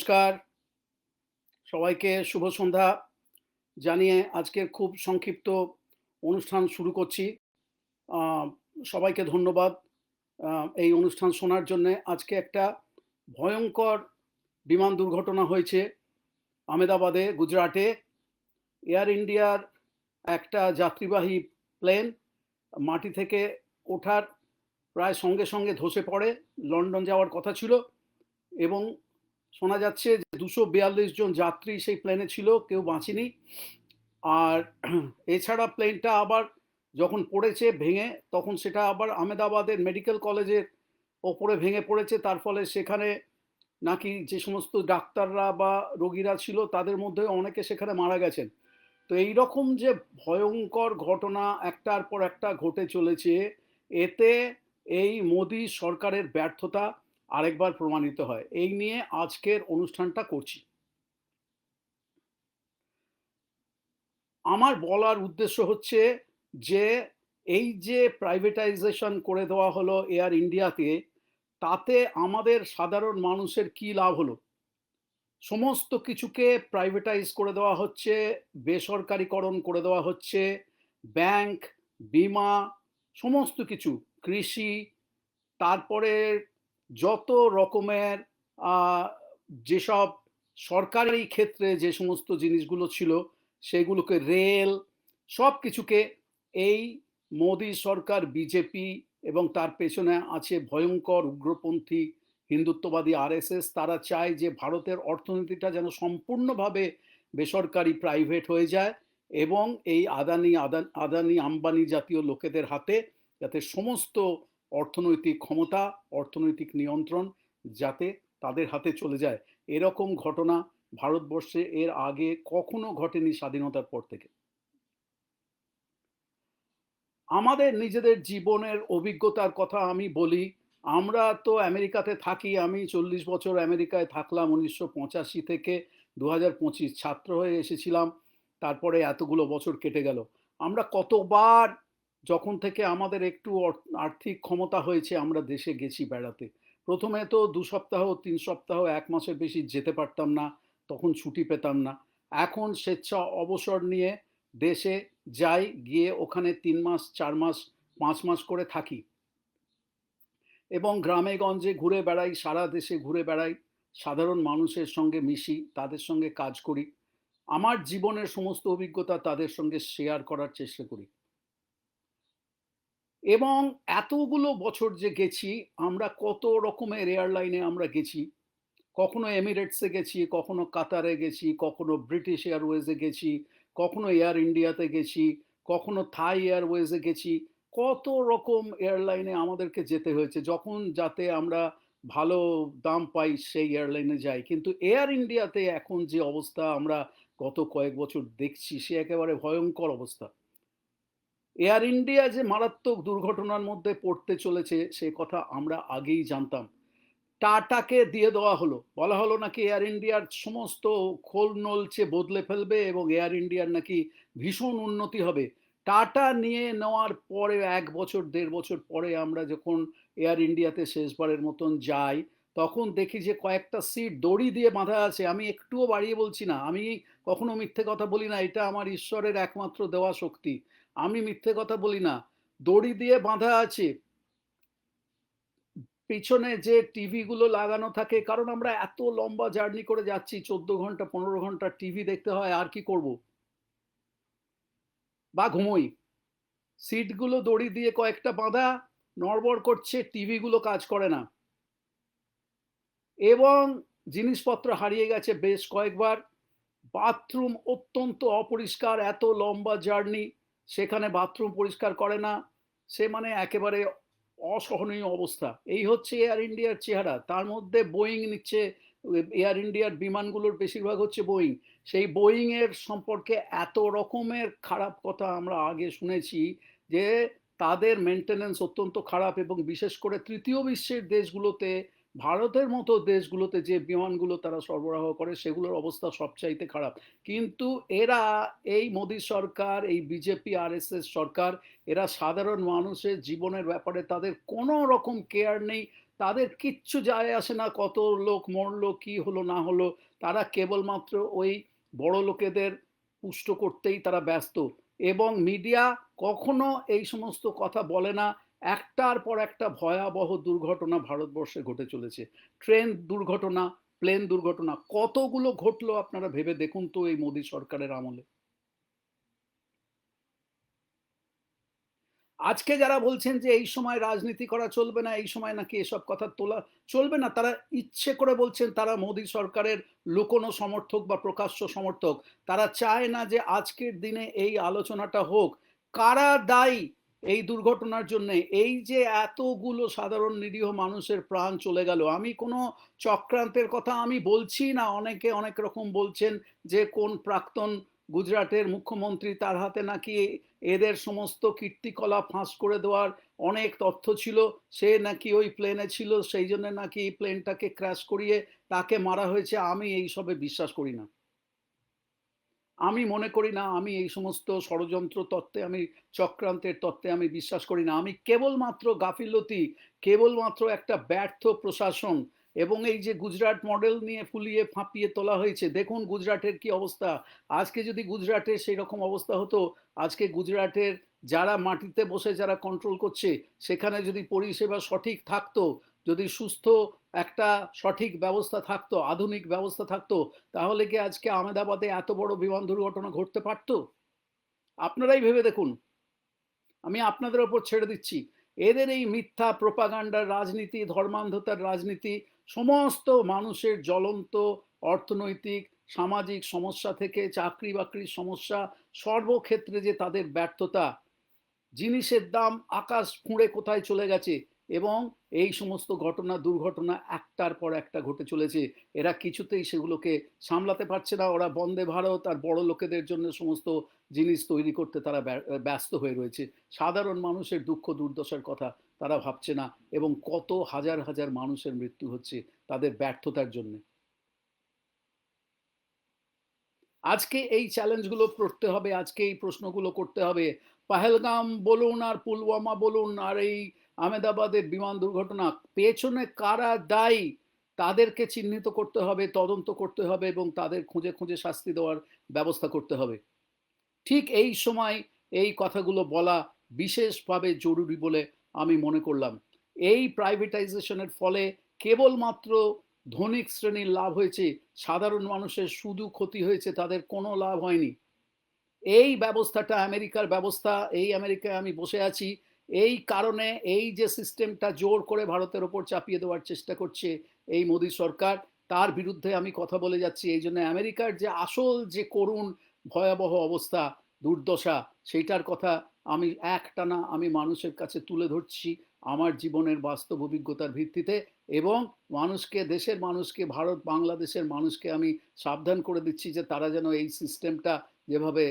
নমস্কার। সবাইকে শুভ সন্ধ্যা জানিয়ে আজকের খুব সংক্ষিপ্ত অনুষ্ঠান শুরু করছি। সবাইকে ধন্যবাদ। এই অনুষ্ঠান শোনার জন্য আজকে একটা ভয়ঙ্কর বিমান দুর্ঘটনা হয়েছে আমেদাবাদে গুজরাটে। এয়ার ইন্ডিয়ার একটা যাত্রীবাহী প্লেন মাটি থেকে ওঠার প্রায় সঙ্গে সঙ্গে ধসে পড়ে। লন্ডন যাওয়ার কথা ছিল এবং শোনা যাচ্ছে যে দুশো বিয়াল্লিশ জন যাত্রী সেই প্লেনে ছিল, কেউ বাঁচেনি। আর এছাড়া প্লেনটা আবার যখন পড়েছে ভেঙে, তখন সেটা আবার আমেদাবাদের মেডিকেল কলেজের ওপরে ভেঙে পড়েছে। তার ফলে সেখানে নাকি যে সমস্ত ডাক্তাররা বা রোগীরা ছিল, তাদের মধ্যে অনেকে সেখানে মারা গেছেন। তো এই রকম যে ভয়ঙ্কর ঘটনা একটার পর একটা ঘটে চলেছে, এতে এই মোদি সরকারের ব্যর্থতা আরেকবার প্রমাণিত হয়। এই নিয়ে আজকের অনুষ্ঠানটা করছি। আমার বলার উদ্দেশ্য হচ্ছে যে, এই যে প্রাইভেটাইজেশন করে দেওয়া হলো এয়ার ইন্ডিয়াতে তাতে আমাদের সাধারণ মানুষের কি লাভ হলো? সমস্ত কিছুকে প্রাইভেটাইজ করে দেওয়া হচ্ছে, বেসরকারিকরণ করে দেওয়া হচ্ছে ব্যাংক বিমা, সমস্ত কিছু, কৃষি, তারপরে যত রকমের যেসব সরকারি ক্ষেত্রে যে সমস্ত জিনিসগুলো ছিল, সেগুলোকে রেল সব কিছুকে এই মোদি সরকার, বিজেপি এবং তার পেছনে আছে ভয়ঙ্কর উগ্রপন্থী, হিন্দুত্ববাদী আরএসএস, তারা চায় যে ভারতের অর্থনীতিটা যেন সম্পূর্ণভাবে বেসরকারি প্রাইভেট হয়ে যায় এবং এই আদানি আদান আদানি, আম্বানি জাতীয় লোকেদের হাতে যাতে সমস্ত অর্থনৈতিক ক্ষমতা, অর্থনৈতিক নিয়ন্ত্রণ যাতে তাদের হাতে চলে যায়। এরকম ঘটনা ভারতবর্ষে এর আগে কখনো ঘটেনি স্বাধীনতার পর থেকে। আমাদের নিজেদের জীবনের অভিজ্ঞতার কথা আমি বলি, আমরা তো আমেরিকাতে থাকি, আমি চল্লিশ বছর আমেরিকায় থাকলাম উনিশশো পঁচাশি থেকে দু হাজার পঁচিশ, ছাত্র হয়ে এসেছিলাম, তারপরে এতগুলো বছর কেটে গেল। আমরা কতবার যখন থেকে আমাদের একটু আর্থিক ক্ষমতা হয়েছে, আমরা দেশে গেছি বেড়াতে। প্রথমে তো দু সপ্তাহ, তিন সপ্তাহ, এক মাসের বেশি যেতে পারতাম না, তখন ছুটি পেতাম না। এখন স্বেচ্ছা অবসর নিয়ে দেশে যাই, গিয়ে ওখানে তিন মাস, চার মাস, পাঁচ মাস করে থাকি। এবং গ্রামে গঞ্জে ঘুরে বেড়াই, সারা দেশে ঘুরে বেড়াই, সাধারণ মানুষের সঙ্গে মিশি, তাদের সঙ্গে কাজ করি। আমার জীবনের সমস্ত অভিজ্ঞতা তাদের সঙ্গে শেয়ার করার চেষ্টা করি। এবং এতগুলো বছর যে গেছি, আমরা কত রকমের এয়ারলাইনে আমরা গেছি। কখনো এমিরেটসে গেছি, কখনো কাতারে গেছি, কখনো ব্রিটিশ এয়ারওয়েজে গেছি, কখনো এয়ার ইন্ডিয়াতে গেছি, কখনো থাই এয়ারওয়েজে গেছি। কত রকম এয়ারলাইনে আমাদেরকে যেতে হয়েছে। যখন যাতে আমরা ভালো দাম পাই, সেই এয়ারলাইনে যাই। কিন্তু এয়ার ইন্ডিয়াতে এখন যে অবস্থা আমরা গত কয়েক বছর দেখছি, সে একেবারে ভয়ঙ্কর অবস্থা। এয়ার ইন্ডিয়া যে মারাত্মক দুর্ঘটনার মধ্যে পড়তে চলেছে, সে কথা আমরা আগেই জানতাম। টাটাকে দিয়ে দেওয়া হলো। বলা হলো নাকি এয়ার ইন্ডিয়ার সমস্ত খোল নলছে বদলে ফেলবে এবং এয়ার ইন্ডিয়ার নাকি ভীষণ উন্নতি হবে। টাটা নিয়ে নেওয়ার পরে, এক বছর, দেড় বছর পরে আমরা যখন এয়ার ইন্ডিয়াতে শেষবারের মতন যাই, তখন দেখি যে কয়েকটা সিট দড়ি দিয়ে বাঁধা আছে। আমি একটুও বাড়িয়ে বলছি না। আমি কখনো মিথ্যে কথা বলি না। এটা আমার ঈশ্বরের একমাত্র দেওয়া শক্তি। আমি মিথ্যে কথা বলি না। দড়ি দিয়ে বাঁধা আছে। পিছনে যে টিভি গুলো লাগানো থাকে, কারণ আমরা এত লম্বা জার্নি করে যাচ্ছি, চোদ্দ ঘণ্টা, পনেরো ঘণ্টা টিভি দেখতে হয়, আর কি করব? বা ঘুমোই। সিটগুলো দড়ি দিয়ে কয়েকটা বাঁধা, নড়বড় করছে টিভি গুলো কাজ করে না। এবং জিনিসপত্র হারিয়ে গেছে বেশ কয়েকবার। বাথরুম অত্যন্ত অপরিষ্কার, এত লম্বা জার্নি সেখানে বাথরুম পরিষ্কার করে না, সে মানে একেবারে অসহনীয় অবস্থা। এই হচ্ছে এয়ার ইন্ডিয়ার চেহারা। তার মধ্যে বোয়িং নিচ্ছে এয়ার ইন্ডিয়ার বিমানগুলোর বেশিরভাগ হচ্ছে বোয়িং সেই বোয়িংয়ের সম্পর্কে এত রকমের খারাপ কথা আমরা আগে শুনেছি যে তাদের মেনটেনেন্স অত্যন্ত খারাপ এবং বিশেষ করে তৃতীয় বিশ্বের দেশগুলোতে ভারতের মতো দেশগুলোতে যে বিমানগুলো তারা সরবরাহ করে, সেগুলোর অবস্থা সবচাইতে খারাপ। কিন্তু এরা, এই মোদী সরকার, এই বিজেপি, আরএসএস সরকার, এরা সাধারণ মানুষের জীবনের ব্যাপারে তাদের কোনো রকম কেয়ার নেই। তাদের কিচ্ছু যায় আসে না, কত লোক মরলো, কি হলো, না হলো। তারা কেবলমাত্র ওই বড় লোকেদের পুষ্ট করতেই তারা ব্যস্ত। এবং মিডিয়া কখনো এই সমস্ত কথা বলে না। একটার পর একটা ভয়াবহ দুর্ঘটনা ভারতবর্ষে ঘটে চলেছে। ট্রেন দুর্ঘটনা, প্লেন দুর্ঘটনা, কতগুলো ঘটলো আপনারা ভেবে দেখুন তো এই মোদী সরকারের আমলে। আজকে যারা বলছেন যে এই সময় রাজনীতি করা চলবে না, এই সময় নাকি এসব কথা তোলা চলবে না, তারা ইচ্ছে করে বলছেন তারা মোদী সরকারের লুকোনো সমর্থক বা প্রকাশ্য সমর্থক। তারা চায় না যে আজকের দিনে এই আলোচনাটা হোক। কারা দায়ী এই দুর্ঘটনার জন্য, এই যে এতগুলো সাধারণ নিরীহ মানুষের প্রাণ চলে গেল, আমি কোনো চক্রান্তের কথা আমি বলছি না। অনেকে অনেক রকম বলছেন যে, কোন প্রাক্তন গুজরাটের মুখ্যমন্ত্রী তার হাতে নাকি এদের সমস্ত কীর্তিকলাপ ফাঁস করে দেওয়ার অনেক তথ্য ছিল। সে নাকি ওই প্লেনে ছিল, সেই জন্য নাকি প্লেনটাকে ক্র্যাশ করিয়ে তাকে মারা হয়েছে। আমি এই সবে বিশ্বাস করি না। আমি মনে করি না, আমি এই সমস্ত ষড়যন্ত্র তত্ত্বে, আমি চক্রান্তের তত্ত্বে আমি বিশ্বাস করি না। আমি কেবলমাত্র গাফিলতি, কেবলমাত্র একটা ব্যর্থ প্রশাসন এবং এই যে গুজরাট মডেল নিয়ে ফুলিয়ে ফাঁপিয়ে তোলা হয়েছে, দেখুন গুজরাটের কি অবস্থা। আজকে যদি গুজরাটের সেই রকম অবস্থা হতো, আজকে গুজরাটের যারা মাটিতে বসে, যারা কন্ট্রোল করছে, সেখানে যদি পরিষেবা সঠিক থাকতো যদি সুস্থ একটা সঠিক ব্যবস্থা থাকতো, আধুনিক ব্যবস্থা থাকতো, তাহলে কি আজকে আহমেদাবাদে এত বড় বিমান দুর্ঘটনা ঘটতে পারতো? আপনারাই ভেবে দেখুন। আমি আপনাদের ওপর ছেড়ে দিচ্ছি। এদের এই মিথ্যা প্রপাগান্ডার রাজনীতি, ধর্মান্ধতার রাজনীতি, সমস্ত মানুষের জ্বলন্ত অর্থনৈতিক, সামাজিক সমস্যা থেকে চাকরি বাকরির সমস্যা, সর্বক্ষেত্রে যে তাদের ব্যর্থতা, জিনিসের দাম আকাশ ফুঁড়ে কোথায় চলে গেছে? এবং এই সমস্ত ঘটনা, দুর্ঘটনা একটার পর একটা ঘটে চলেছে। এরা কিছুতেই সেগুলোকে সামলাতে পারছে না। ওরা বন্দে ভারত আর বড় লোকেদের জন্য সমস্ত জিনিস তৈরি করতে তারা ব্যস্ত হয়ে রয়েছে। সাধারণ মানুষের দুঃখ দুর্দশার কথা তারা ভাবছে না এবং কত হাজার হাজার মানুষের মৃত্যু হচ্ছে তাদের ব্যর্থতার জন্য। আজকে এই চ্যালেঞ্জগুলো করতে হবে, আজকে এই প্রশ্নগুলো করতে হবে। পাহেলগাম বলুন আর পুলওয়ামা বলুন আর এই আহমেদাবাদের বিমান দুর্ঘটনা, পেছনে কারা দায়ী, তাদেরকে চিহ্নিত করতে হবে, তদন্ত করতে হবে এবং তাদের খুঁজে খুঁজে শাস্তি দেওয়ার ব্যবস্থা করতে হবে। ঠিক এই সময় এই কথাগুলো বলা বিশেষভাবে জরুরি বলে আমি মনে করলাম। এই প্রাইভেটাইজেশনের ফলে কেবলমাত্র ধনিক শ্রেণির লাভ হয়েছে, সাধারণ মানুষের শুধু ক্ষতি হয়েছে, তাদের কোনো লাভ হয়নি। এই ব্যবস্থাটা আমেরিকার ব্যবস্থা, এই আমেরিকায় আমি বসে আছি এই কারণে এই যে সিস্টেমটা জোর করে ভারতের ওপর চাপিয়ে দেওয়ার চেষ্টা করছে এই মোদী সরকার, তার বিরুদ্ধে আমি কথা বলে যাচ্ছি। এই জন্য আমেরিকার যে আসল যে করুণ ভয়াবহ অবস্থা, দুর্দশা, সেইটার কথা আমি একটানা আমি মানুষের কাছে তুলে ধরছি আমার জীবনের বাস্তব অভিজ্ঞতার ভিত্তিতে এবং মানুষকে, দেশের মানুষকে, ভারত, বাংলাদেশের মানুষকে আমি সাবধান করে দিচ্ছি যে তারা যেন এই সিস্টেমটা যেভাবে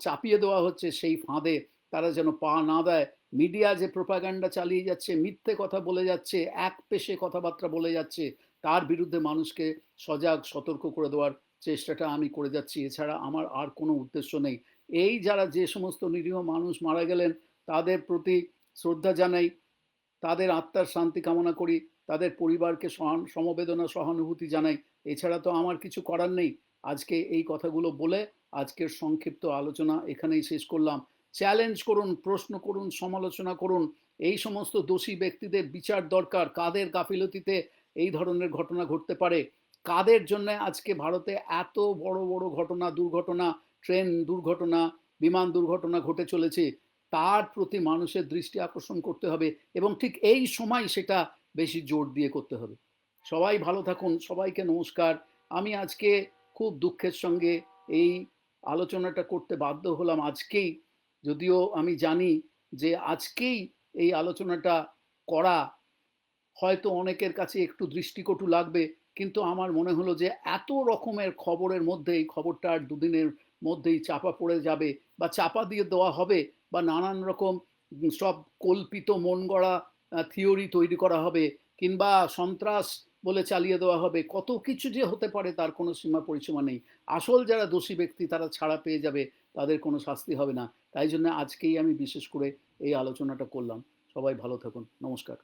চাপিয়ে দেওয়া হচ্ছে সেই ফাঁদে তারা যেন পা না দেয় মিডিয়া যে প্রোপাগান্ডা চালিয়ে যাচ্ছে, মিথ্যে কথা বলে যাচ্ছে, এক পেশে কথাবার্তা বলে যাচ্ছে, তার বিরুদ্ধে মানুষকে সজাগ, সতর্ক করে দেওয়ার চেষ্টাটা আমি করে যাচ্ছি। এছাড়া আমার আর কোনো উদ্দেশ্য নেই। এই যারা যে সমস্ত নিরীহ মানুষ মারা গেলেন, তাদের প্রতি শ্রদ্ধা জানাই, তাদের আত্মার শান্তি কামনা করি, তাদের পরিবারকে সমবেদনা, সহানুভূতি জানাই। এছাড়া তো আমার কিছু করার নেই। আজকে এই কথাগুলো বলে আজকের সংক্ষিপ্ত আলোচনা এখানেই শেষ করলাম। চ্যালেঞ্জ করুন, প্রশ্ন করুন, সমালোচনা করুন। এই সমস্ত দোষী ব্যক্তিদের বিচার দরকার। কাদের গাফিলতিতে এই ধরনের ঘটনা ঘটতে পারে? কাদের জন্য আজকে ভারতে এত বড় বড় ঘটনা, দুর্ঘটনা, ট্রেন দুর্ঘটনা, বিমান দুর্ঘটনা ঘটে চলেছে? তার প্রতি মানুষের দৃষ্টি আকর্ষণ করতে হবে এবং ঠিক এই সময় সেটা বেশি জোর দিয়ে করতে হবে। সবাই ভালো থাকুন, সবাইকে নমস্কার। আমি আজকে খুব দুঃখের সঙ্গে এই আলোচনাটা করতে বাধ্য হলাম আজকেই। যদিও আমি জানি যে আজকেই এই আলোচনাটা করা হয়তো অনেকের কাছে একটু দৃষ্টিকটু লাগবে, কিন্তু আমার মনে হলো যে এত রকমের খবরের মধ্যে এই খবরটা আর দুদিনের মধ্যেই চাপা পড়ে যাবে বা চাপা দিয়ে দেওয়া হবে বা নানান রকম সব কল্পিত মন গড়া থিওরি তৈরি করা হবে কিংবা সন্ত্রাস বলে চালিয়ে দেওয়া হবে, কত কিছু যে হতে পারে তার কোনো সীমা পরিসীমা নেই। আসল যারা দোষী ব্যক্তি তারা ছাড়া পেয়ে যাবে। তাদের কোনো শাস্তি হবে না। তাই জন্য আজকেই আমি বিশেষ করে এই আলোচনাটা করলাম। সবাই ভালো থাকুন। নমস্কার।